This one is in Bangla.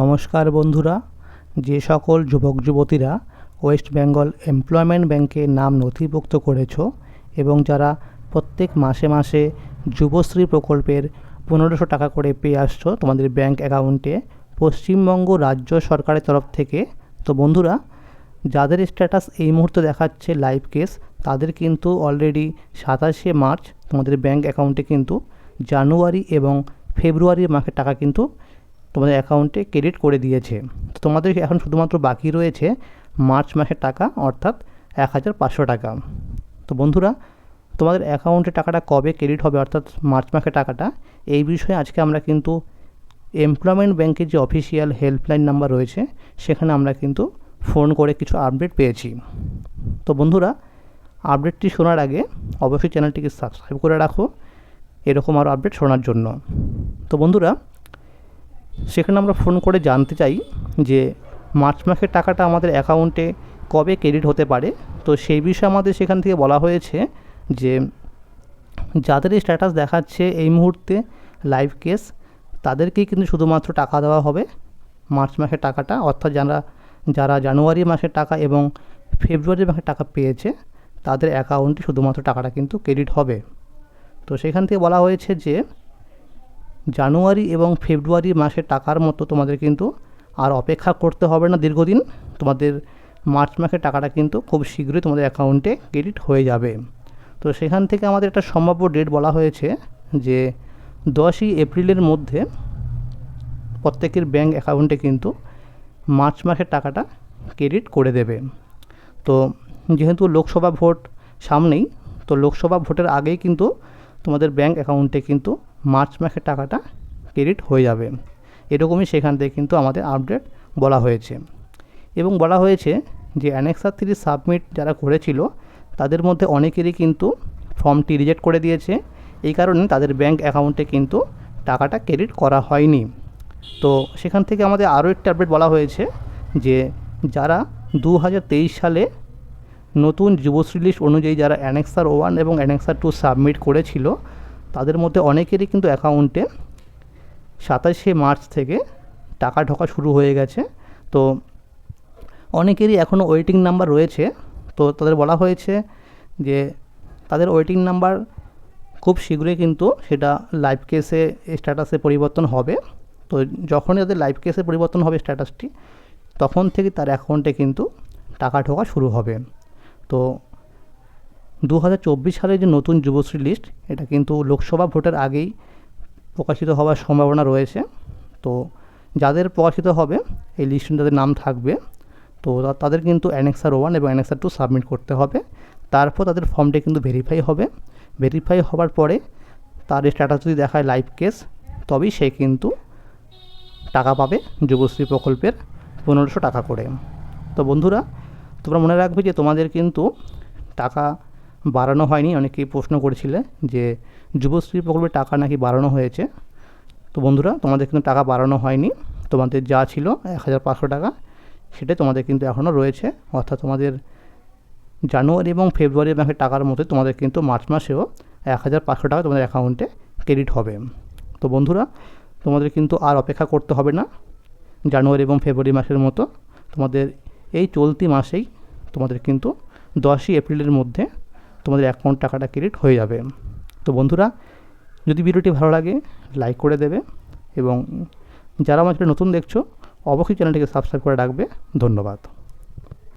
নমস্কার বন্ধুরা, যে সকল যুবক যুবতীরা ওয়েস্ট বেঙ্গল এমপ্লয়মেন্ট ব্যাংকে নাম নথিভুক্ত করেছ এবং যারা প্রত্যেক মাসে মাসে যুবশ্রী প্রকল্পের পনেরোশো টাকা করে পেয়ে আসছো তোমাদের ব্যাংক অ্যাকাউন্টে পশ্চিমবঙ্গ রাজ্য সরকারের তরফ থেকে, তো বন্ধুরা, যাদের স্ট্যাটাস এই মুহূর্তে দেখাচ্ছে লাইভ কেস, তাদের কিন্তু অলরেডি সাতাশে মার্চ তোমাদের ব্যাংক অ্যাকাউন্টে কিন্তু জানুয়ারি এবং ফেব্রুয়ারি মাসের টাকা কিন্তু তোমাদের অ্যাকাউন্টে ক্রেডিট করে দিয়েছে। তো তোমাদের এখন শুধুমাত্র বাকি রয়েছে মার্চ মাসের টাকা, অর্থাৎ এক হাজার পাঁচশো টাকা। তো বন্ধুরা, তোমাদের অ্যাকাউন্টে টাকাটা কবে ক্রেডিট হবে, অর্থাৎ মার্চ মাসের টাকাটা, এই বিষয়ে আজকে আমরা কিন্তু এমপ্লয়মেন্ট ব্যাংকের যে অফিসিয়াল হেল্পলাইন নাম্বার রয়েছে, সেখানে আমরা কিন্তু ফোন করে কিছু আপডেট পেয়েছি। তো বন্ধুরা, আপডেটটি শোনার আগে অবশ্যই চ্যানেলটিকে সাবস্ক্রাইব করে রাখো, এরকম আরও আপডেট শোনার জন্য। তো বন্ধুরা সেখানে আমরা ফোন করে জানতে চাই যে মার্চ মাসের টাকাটা আমাদের অ্যাকাউন্টে কবে ক্রেডিট হতে পারে। তো সেই বিষয়ে আমাদের সেখান থেকে বলা হয়েছে যে যাদের স্ট্যাটাস দেখাচ্ছে এই মুহূর্তে লাইভ কেস তাদেরকেই কিন্তু শুধুমাত্র টাকা দেওয়া হবে মার্চ মাসের টাকাটা। অর্থাৎ যারা যারা জানুয়ারি মাসের টাকা এবং ফেব্রুয়ারি মাসের টাকা পেয়েছে, তাদের অ্যাকাউন্টে শুধুমাত্র টাকাটা কিন্তু ক্রেডিট হবে। তো সেখান থেকে বলা হয়েছে যে জানুয়ারি এবং ফেব্রুয়ারি মাসের টাকার মতো তোমাদের কিন্তু আর অপেক্ষা করতে হবে না দীর্ঘদিন। তোমাদের মার্চ মাসের টাকাটা কিন্তু খুব শীঘ্রই তোমাদের অ্যাকাউন্টে ক্রেডিট হয়ে যাবে। তো সেখান থেকে আমাদের একটা সম্ভাব্য ডেট বলা হয়েছে যে দশই এপ্রিলের মধ্যে প্রত্যেকের ব্যাঙ্ক অ্যাকাউন্টে কিন্তু মার্চ মাসের টাকাটা ক্রেডিট করে দেবে। তো যেহেতু লোকসভা ভোট সামনেই, তো লোকসভা ভোটের আগেই কিন্তু তোমাদের ব্যাঙ্ক অ্যাকাউন্টে কিন্তু মার্চ মাসের টাকাটা ক্রেডিট হয়ে যাবে। এরকমই সেখান থেকে কিন্তু আমাদের আপডেট বলা হয়েছে। এবং বলা হয়েছে যে অ্যানেক্সার থ্রি সাবমিট যারা করেছিল, তাদের মধ্যে অনেকেরই কিন্তু ফর্মটি রিজেক্ট করে দিয়েছে। এই কারণে তাদের ব্যাঙ্ক অ্যাকাউন্টে কিন্তু টাকাটা ক্রেডিট করা হয়নি। তো সেখান থেকে আমাদের আরও একটি আপডেট বলা হয়েছে যে যারা দু হাজার তেইশ সালে নতুন যুবশ্রী লিস্ট অনুযায়ী যারা অ্যানেক্সার ওয়ান এবং অ্যানেক্সার টু সাবমিট করেছিল তাদের মধ্যে অনেকেরই কিন্তু অ্যাকাউন্টে সাতাশে মার্চ থেকে টাকা ঢোকা শুরু হয়ে গেছে। তো অনেকেরই এখনও ওয়েটিং নাম্বার রয়েছে। তো তাদের বলা হয়েছে যে তাদের ওয়েটিং নাম্বার খুব শীঘ্রই কিন্তু সেটা লাইভ কেসে, স্ট্যাটাসে পরিবর্তন হবে। তো যখনই তাদের লাইভ কেসে পরিবর্তন হবে স্ট্যাটাসটি, তখন থেকে তার অ্যাকাউন্টে কিন্তু টাকা ঢোকা শুরু হবে। তো দু হাজার চব্বিশ সালের যে নতুন যুবশ্রী লিস্ট, এটা কিন্তু লোকসভা ভোটের আগেই প্রকাশিত হওয়ার সম্ভাবনা রয়েছে। তো যাদের প্রকাশিত হবে, এই লিস্টে যাদের নাম থাকবে, তো তাদের কিন্তু অ্যানেক্সার ওয়ান এবং অ্যানেক্সার টু সাবমিট করতে হবে। তারপর তাদের ফর্মটি কিন্তু ভেরিফাই হবে। ভেরিফাই হওয়ার পরে তার স্ট্যাটাস যদি দেখায় লাইভ কেস, তবেই সে কিন্তু টাকা পাবে যুবশ্রী প্রকল্পের পনেরোশো টাকা করে। তো বন্ধুরা, তোমরা মনে রাখবে যে তোমাদের কিন্তু টাকা বাড়ানো হয়নি। অনেকেই প্রশ্ন করেছিলে যে যুবশ্রী প্রকল্পের টাকা নাকি বাড়ানো হয়েছে। তো বন্ধুরা, তোমাদের কিন্তু টাকা বাড়ানো হয়নি। তোমাদের যা ছিল এক হাজার পাঁচশো টাকা, সেটাই তোমাদের কিন্তু এখনও রয়েছে। অর্থাৎ তোমাদের জানুয়ারি এবং ফেব্রুয়ারি মাসের টাকার মধ্যে তোমাদের কিন্তু মার্চ মাসেও এক হাজার পাঁচশো টাকা তোমাদের অ্যাকাউন্টে ক্রেডিট হবে। তো বন্ধুরা, তোমাদের কিন্তু আর অপেক্ষা করতে হবে না। জানুয়ারি এবং ফেব্রুয়ারি মাসের মতো তোমাদের এই চলতি মাসেই তোমাদের কিন্তু দশই এপ্রিলের মধ্যে তোমাদের অ্যাকাউন্ট টাকাটা ক্রেডিট হয়ে যাবে। তো বন্ধুরা, যদি ভিডিওটি ভালো লাগে লাইক করে দেবে এবং যারা আমার নতুন দেখছ, অবশ্যই চ্যানেলটিকে সাবস্ক্রাইব করে রাখবে। ধন্যবাদ।